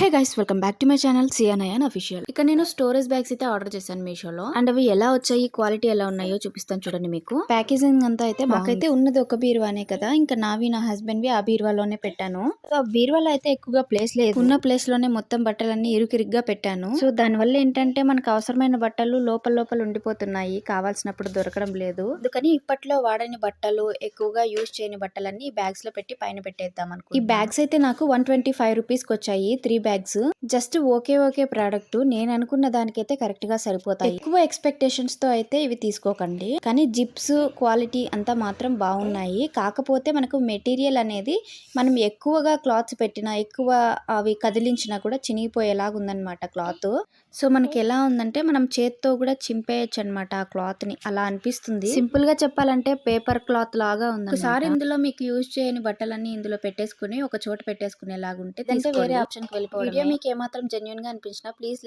Hey guys welcome back to my channel సియానయాన్ official ఇక నేను storage bags అయితే order చేశాను మీషోలో అండ్ అవి ఎలా వచ్చాయి క్వాలిటీ ఎలా ఉన్నాయో చూపిస్తాను చూడండి మీకు. ప్యాకేజింగ్ అంతా అయితే మాకైతే ఉన్నది ఒక బీరువానే కదా. ఇంకా నావి నా హస్బెండ్ వి ఆ బీరువాలోనే పెట్టాను. సో ఆ బీరువాలో అయితే ఎక్కువగా ప్లేస్ లేదు. ఉన్న ప్లేస్లోనే మొత్తం బట్టలన్నీ ఇరుకిరిగ్గా పెట్టాను. సో దాని వల్ల ఏంటంటే మనకు అవసరమైన బట్టలు లోపల లోపల ఉండిపోతున్నాయి. కావాల్సినప్పుడు దొరకడం లేదు. అందుకని ఇప్పట్లో వాడని బట్టలు ఎక్కువగా యూజ్ చేయని బట్టలన్నీ ఈ బ్యాగ్స్లో పెట్టి పైన పెట్టేద్దాం అనుకో ఈ బ్యాగ్స్ అయితే నాకు వన్ ట్వంటీ ఫైవ్ రూపీస్కి వచ్చాయి three bags. Just okay okay product. నేను అనుకున్న దానికైతే కరెక్ట్గా సరిపోతాయి. ఎక్కువ ఎక్స్పెక్టేషన్స్తో అయితే ఇవి తీసుకోకండి. కానీ జిప్స్ క్వాలిటీ అంతా మాత్రం బాగున్నాయి. కాకపోతే మనకు మెటీరియల్ అనేది మనం ఎక్కువగా క్లాత్స్ పెట్టినా ఎక్కువ అవి కదిలించినా కూడా చినిగిపోయేలాగా ఉందన్నమాట క్లాత్. సో మనకి ఎలా ఉందంటే మనం చేత్తో కూడా చింపేయచ్చు అనమాట ఆ క్లాత్ని అలా అనిపిస్తుంది. సింపుల్గా చెప్పాలంటే పేపర్ క్లాత్ లాగా ఉంది ఒకసారి ఇందులో మీకు యూజ్ చేయని బట్టలన్నీ ఇందులో పెట్టేసుకుని ఒక చోట పెట్టేసుకునేలాగా ఉంటే దాంతో వేరే ఆప్షన్కి వెళ్ళిపోవడం వీడియో మీకు ఏమాత్రం జెన్యున్గా అనిపించినా ప్లీజ్